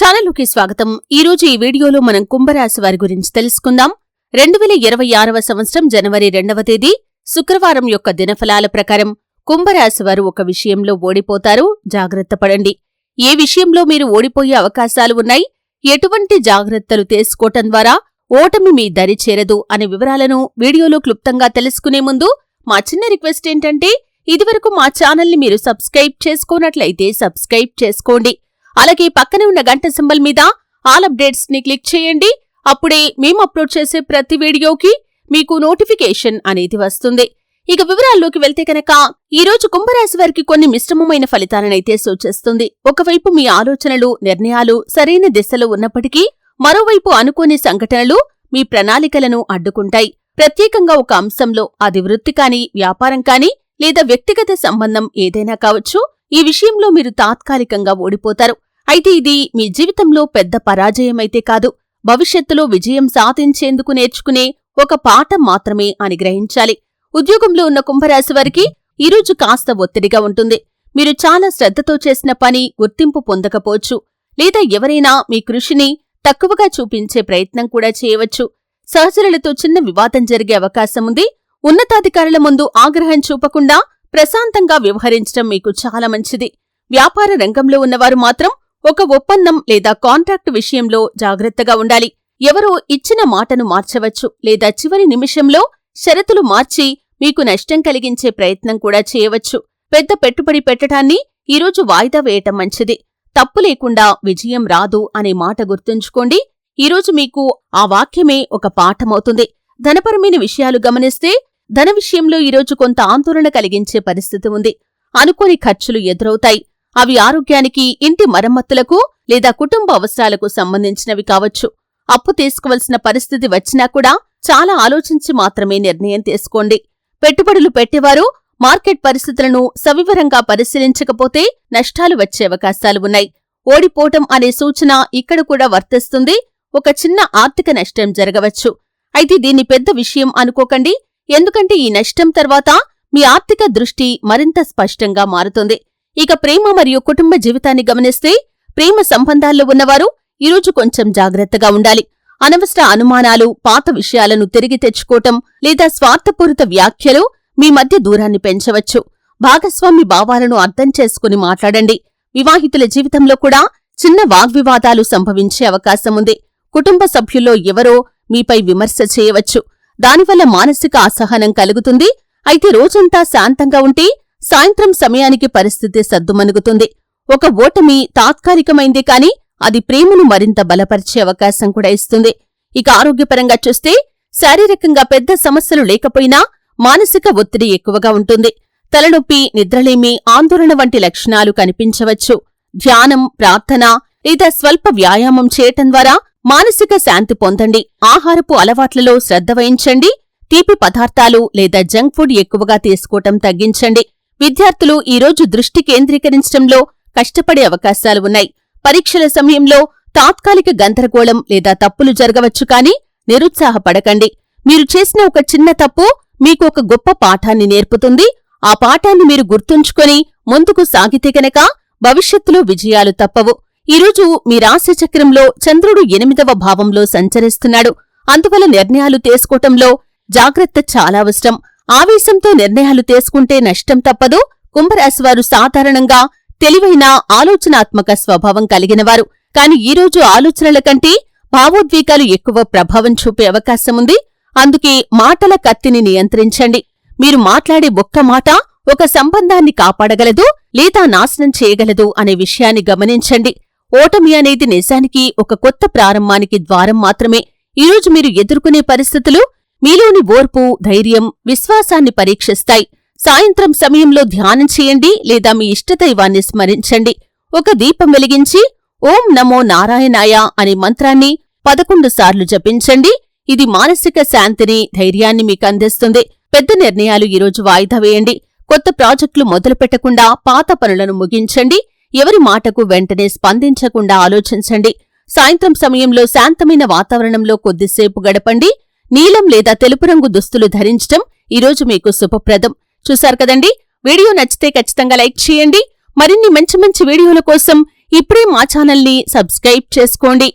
ఛానల్కి స్వాగతం. ఈ రోజు ఈ వీడియోలో మనం కుంభరాశి వారి గురించి తెలుసుకుందాం. రెండు వేల ఇరవై ఆరవ సంవత్సరం జనవరి రెండవ తేదీ శుక్రవారం యొక్క దినఫలాల ప్రకారం కుంభరాశి వారు ఒక విషయంలో ఓడిపోతారు. జాగ్రత్త పడండి. ఏ విషయంలో మీరు ఓడిపోయే అవకాశాలు ఉన్నాయి? ఎటువంటి జాగ్రత్తలు తీసుకోవటం ద్వారా ఓటమి మీ దరి చేరదు అనే వివరాలను వీడియోలో క్లుప్తంగా తెలుసుకునే ముందు మా చిన్న రిక్వెస్ట్ ఏంటంటే ఇదివరకు మా ఛానల్ని మీరు సబ్స్క్రైబ్ చేసుకోనట్లయితే సబ్స్క్రైబ్ చేసుకోండి. అలాగే పక్కనే ఉన్న గంట సింబల్ మీద ఆల్ అప్డేట్స్ని క్లిక్ చేయండి. అప్పుడే మేము అప్లోడ్ చేసే ప్రతి వీడియోకి మీకు నోటిఫికేషన్ అనేది వస్తుంది. ఇక వివరాల్లోకి వెళ్తే కనుక ఈ రోజు కుంభరాశి వారికి కొన్ని మిశ్రమమైన ఫలితాలనైతే సూచిస్తుంది ఒకవైపు మీ ఆలోచనలు నిర్ణయాలు సరైన దిశలో ఉన్నప్పటికీ మరోవైపు అనుకోని సంఘటనలు మీ ప్రణాళికలను అడ్డుకుంటాయి. ప్రత్యేకంగా ఒక అంశంలో అది వృత్తి కాని వ్యాపారం కాని లేదా వ్యక్తిగత సంబంధం ఏదైనా కావచ్చు ఈ విషయంలో మీరు తాత్కాలికంగా ఓడిపోతారు. అయితే ఇది మీ జీవితంలో పెద్ద పరాజయమైతే కాదు. భవిష్యత్తులో విజయం సాధించేందుకు నేర్చుకునే ఒక పాఠం మాత్రమే అని గ్రహించాలి. ఉద్యోగంలో ఉన్న కుంభరాశి వారికి ఈరోజు కాస్త ఒత్తిడిగా ఉంటుంది. మీరు చాలా శ్రద్ధతో చేసిన పని గుర్తింపు పొందకపోవచ్చు. లేదా ఎవరైనా మీ కృషిని తక్కువగా చూపించే ప్రయత్నం కూడా చేయవచ్చు. సహచరులతో చిన్న వివాదం జరిగే అవకాశం ఉంది. ఉన్నతాధికారుల ముందు ఆగ్రహం చూపకుండా ప్రశాంతంగా వ్యవహరించడం మీకు చాలా మంచిది. వ్యాపార రంగంలో ఉన్నవారు మాత్రం ఒక ఒప్పందం లేదా కాంట్రాక్టు విషయంలో జాగ్రత్తగా ఉండాలి. ఎవరో ఇచ్చిన మాటను మార్చవచ్చు లేదా చివరి నిమిషంలో షరతులు మార్చి మీకు నష్టం కలిగించే ప్రయత్నం కూడా చేయవచ్చు. పెద్ద పెట్టుబడి పెట్టడాన్ని ఈరోజు వాయిదా వేయటం మంచిది. తప్పు లేకుండా విజయం రాదు అనే మాట గుర్తుంచుకోండి. ఈరోజు మీకు ఆ వాక్యమే ఒక పాఠమవుతుంది. ధనపరమైన విషయాలు గమనిస్తే ధన విషయంలో ఈరోజు కొంత ఆందోళన కలిగించే పరిస్థితి ఉంది. అనుకోని ఖర్చులు ఎదురవుతాయి. అవి ఆరోగ్యానికి ఇంటి మరమ్మతులకు లేదా కుటుంబ అవసరాలకు సంబంధించినవి కావచ్చు. అప్పు తీసుకోవలసిన పరిస్థితి వచ్చినా కూడా చాలా ఆలోచించి మాత్రమే నిర్ణయం తీసుకోండి. పెట్టుబడులు పెట్టేవారు మార్కెట్ పరిస్థితులను సవివరంగా పరిశీలించకపోతే నష్టాలు వచ్చే అవకాశాలు ఉన్నాయి. ఓడిపోవటం అనే సూచన ఇక్కడ కూడా వర్తిస్తుంది. ఒక చిన్న ఆర్థిక నష్టం జరగవచ్చు. అయితే దీన్ని పెద్ద విషయం అనుకోకండి. ఎందుకంటే ఈ నష్టం తర్వాత మీ ఆర్థిక దృష్టి మరింత స్పష్టంగా మారుతుంది. ఇక ప్రేమ మరియు కుటుంబ జీవితాన్ని గమనిస్తే ప్రేమ సంబంధాల్లో ఉన్నవారు ఈరోజు కొంచెం జాగ్రత్తగా ఉండాలి. అనవసర అనుమానాలు పాత విషయాలను తిరిగి తెచ్చుకోవటం లేదా స్వార్థపూరిత వ్యాఖ్యలు మీ మధ్య దూరాన్ని పెంచవచ్చు. భాగస్వామి భావాలను అర్థం చేసుకుని మాట్లాడండి. వివాహితుల జీవితంలో కూడా చిన్న వాగ్వివాదాలు సంభవించే అవకాశం ఉంది. కుటుంబ సభ్యుల్లో ఎవరో మీపై విమర్శ చేయవచ్చు. దానివల్ల మానసిక అసహనం కలుగుతుంది. అయితే రోజంతా శాంతంగా ఉంటే సాయంత్రం సమయానికి పరిస్థితి సద్దుమణుగుతుంది. ఒక ఓటమి తాత్కాలికమైందే కాని అది ప్రేమను మరింత బలపరిచే అవకాశం కూడా ఇస్తుంది. ఇక ఆరోగ్యపరంగా చూస్తే శారీరకంగా పెద్ద సమస్యలు లేకపోయినా మానసిక ఒత్తిడి ఎక్కువగా ఉంటుంది. తలనొప్పి నిద్రలేమి ఆందోళన వంటి లక్షణాలు కనిపించవచ్చు. ధ్యానం ప్రార్థన లేదా స్వల్ప వ్యాయామం చేయటం ద్వారా మానసిక శాంతి పొందండి. ఆహారపు అలవాట్లలో శ్రద్ధ వహించండి. తీపి పదార్థాలు లేదా జంక్ ఫుడ్ ఎక్కువగా తీసుకోవటం తగ్గించండి. విద్యార్థులు ఈరోజు దృష్టి కేంద్రీకరించడంలో కష్టపడే అవకాశాలు ఉన్నాయి. పరీక్షల సమయంలో తాత్కాలిక గందరగోళం లేదా తప్పులు జరగవచ్చు కానీ నిరుత్సాహపడకండి. మీరు చేసిన ఒక చిన్న తప్పు మీకు ఒక గొప్ప పాఠాన్ని నేర్పుతుంది. ఆ పాఠాన్ని మీరు గుర్తుంచుకొని ముందుకు సాగితే గనక భవిష్యత్తులో విజయాలు తప్పవు. ఈరోజు మీ రాశిచక్రంలో చంద్రుడు ఎనిమిదవ భావంలో సంచరిస్తున్నాడు. అందువల్ల నిర్ణయాలు తీసుకోవటంలో జాగ్రత్త చాలా అవసరం. ఆవేశంతో నిర్ణయాలు తీసుకుంటే నష్టం తప్పదు. కుంభరాశివారు సాధారణంగా తెలివైన ఆలోచనాత్మక స్వభావం కలిగినవారు కాని ఈరోజు ఆలోచనల కంటే భావోద్వేగాలు ఎక్కువ ప్రభావం చూపే అవకాశముంది అందుకే మాటల కత్తిని నియంత్రించండి. మీరు మాట్లాడే ఒక్క మాట ఒక సంబంధాన్ని కాపాడగలదు లేదా నాశనం చేయగలదు అనే విషయాన్ని గమనించండి. ఓటమి అనేది నిజానికి ఒక కొత్త ప్రారంభానికి ద్వారం మాత్రమే. ఈరోజు మీరు ఎదుర్కొనే పరిస్థితులు మీలోని ఓర్పు ధైర్యం విశ్వాసాన్ని పరీక్షిస్తాయి. సాయంత్రం సమయంలో ధ్యానం చేయండి లేదా మీ ఇష్టదైవాన్ని స్మరించండి. ఒక దీపం వెలిగించి ఓం నమో నారాయణాయ అనే మంత్రాన్ని పదకొండు సార్లు జపించండి. ఇది మానసిక శాంతిని ధైర్యాన్ని మీకు అందిస్తుంది. పెద్ద నిర్ణయాలు ఈరోజు వాయిదా వేయండి. కొత్త ప్రాజెక్టులు మొదలుపెట్టకుండా పాత పనులను ముగించండి. ఎవరి మాటకు వెంటనే స్పందించకుండా ఆలోచించండి. సాయంత్రం సమయంలో శాంతమైన వాతావరణంలో కొద్దిసేపు గడపండి. నీలం లేదా తెలుపు రంగు దుస్తులు ధరించటం ఈరోజు మీకు శుభప్రదం. చూశారు కదండి? వీడియో నచ్చితే ఖచ్చితంగా లైక్ చేయండి. మరిన్ని మంచి మంచి వీడియోల కోసం ఇప్పుడే మా ఛానల్ని సబ్స్క్రైబ్ చేసుకోండి.